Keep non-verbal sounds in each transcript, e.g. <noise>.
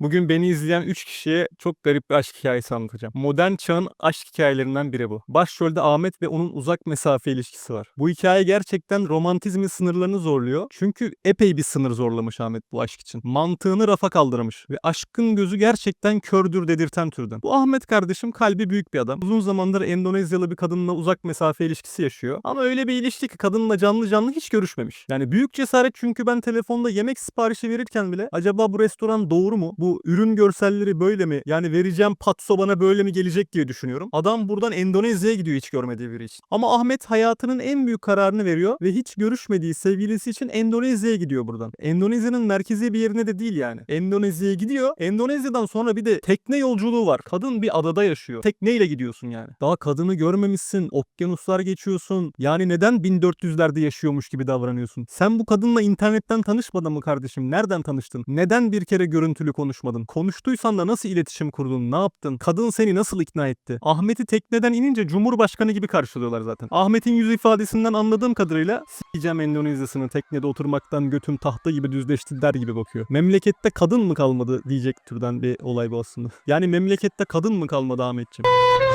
Bugün beni izleyen 3 kişiye çok garip bir aşk hikayesi anlatacağım. Modern çağın aşk hikayelerinden biri bu. Başrolde Ahmet ve onun uzak mesafe ilişkisi var. Bu hikaye gerçekten romantizmin sınırlarını zorluyor. Çünkü epey bir sınır zorlamış Ahmet bu aşk için. Mantığını rafa kaldırmış ve aşkın gözü gerçekten kördür dedirten türden. Bu Ahmet kardeşim kalbi büyük bir adam. Uzun zamandır Endonezyalı bir kadınla uzak mesafe ilişkisi yaşıyor. Ama öyle bir ilişki ki kadınla canlı canlı hiç görüşmemiş. Yani büyük cesaret çünkü ben telefonda yemek siparişi verirken bile acaba bu restoran doğru mu? Bu ürün görselleri böyle mi? Yani vereceğim patso bana böyle mi gelecek diye düşünüyorum. Adam buradan Endonezya'ya gidiyor hiç görmediği biri için. Ama Ahmet hayatının en büyük kararını veriyor ve hiç görüşmediği sevgilisi için Endonezya'ya gidiyor buradan. Endonezya'nın merkezi bir yerine de değil yani. Endonezya'ya gidiyor. Endonezya'dan sonra bir de tekne yolculuğu var. Kadın bir adada yaşıyor. Tekneyle gidiyorsun yani. Daha kadını görmemişsin. Okyanuslar geçiyorsun. Yani neden 1400'lerde yaşıyormuş gibi davranıyorsun? Sen bu kadınla internetten tanışmadın mı kardeşim? Nereden tanıştın? Neden bir kere görüntülü konuşmadın? Konuştuysan da nasıl iletişim kurdun? Ne yaptın? Kadın seni nasıl ikna etti? Ahmet'i tekneden inince Cumhurbaşkanı gibi karşılıyorlar zaten. Ahmet'in yüz ifadesinden anladığım kadarıyla sikeceğim Endonezya'sını teknede oturmaktan götüm tahta gibi düzleşti der gibi bakıyor. Memlekette kadın mı kalmadı diyecek türden bir olay bu aslında. Yani memlekette kadın mı kalmadı Ahmetciğim?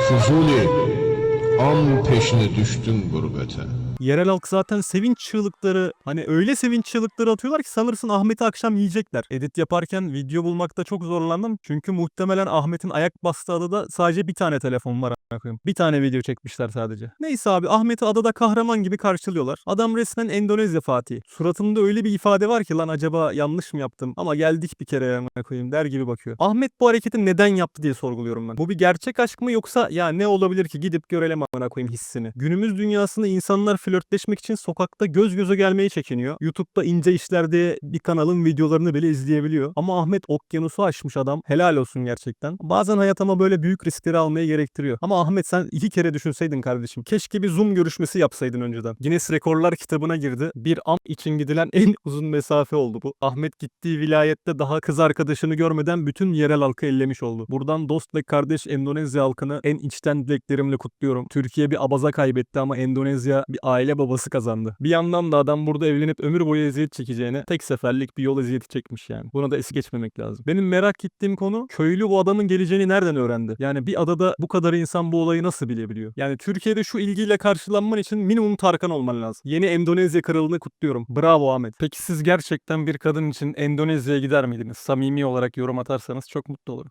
Fuzuli, an peşine düştün gurbete. Yerel halk zaten sevinç çığlıkları hani öyle sevinç çığlıkları atıyorlar ki sanırsın Ahmet'i akşam yiyecekler. Edit yaparken video bulmakta çok zorlandım. Çünkü muhtemelen Ahmet'in ayak bastığı adada sadece bir tane telefon var. Bir tane video çekmişler sadece. Neyse abi Ahmet'i adada kahraman gibi karşılıyorlar. Adam resmen Endonezya Fatih. Suratında öyle bir ifade var ki lan acaba yanlış mı yaptım? Ama geldik bir kere amına koyayım der gibi bakıyor. Ahmet bu hareketi neden yaptı diye sorguluyorum ben. Bu bir gerçek aşk mı yoksa ya ne olabilir ki gidip görelim amına koyayım hissini. Günümüz dünyasında insanlar flörtleşmek için sokakta göz göze gelmeyi çekiniyor. YouTube'da ince işler diye bir kanalın videolarını bile izleyebiliyor. Ama Ahmet okyanusu aşmış adam. Helal olsun gerçekten. Bazen hayat ama böyle büyük riskleri almayı gerektiriyor. Ama Ahmet sen iki kere düşünseydin kardeşim. Keşke bir Zoom görüşmesi yapsaydın önceden. Guinness Rekorlar kitabına girdi. Bir am için gidilen en <laughs> uzun mesafe oldu bu. Ahmet gittiği vilayette daha kız arkadaşını görmeden bütün yerel halkı ellemiş oldu. Buradan dost ve kardeş Endonezya halkını en içten dileklerimle kutluyorum. Türkiye bir abaza kaybetti ama Endonezya bir aile babası kazandı. Bir yandan da adam burada evlenip ömür boyu eziyet çekeceğine tek seferlik bir yol eziyeti çekmiş yani. Buna da es geçmemek lazım. Benim merak ettiğim konu köylü bu adamın geleceğini nereden öğrendi? Yani bir adada bu kadar insan bu olayı nasıl bilebiliyor? Yani Türkiye'de şu ilgiyle karşılanman için minimum Tarkan olman lazım. Yeni Endonezya kralını kutluyorum. Bravo Ahmet. Peki siz gerçekten bir kadın için Endonezya'ya gider miydiniz? Samimi olarak yorum atarsanız çok mutlu olurum.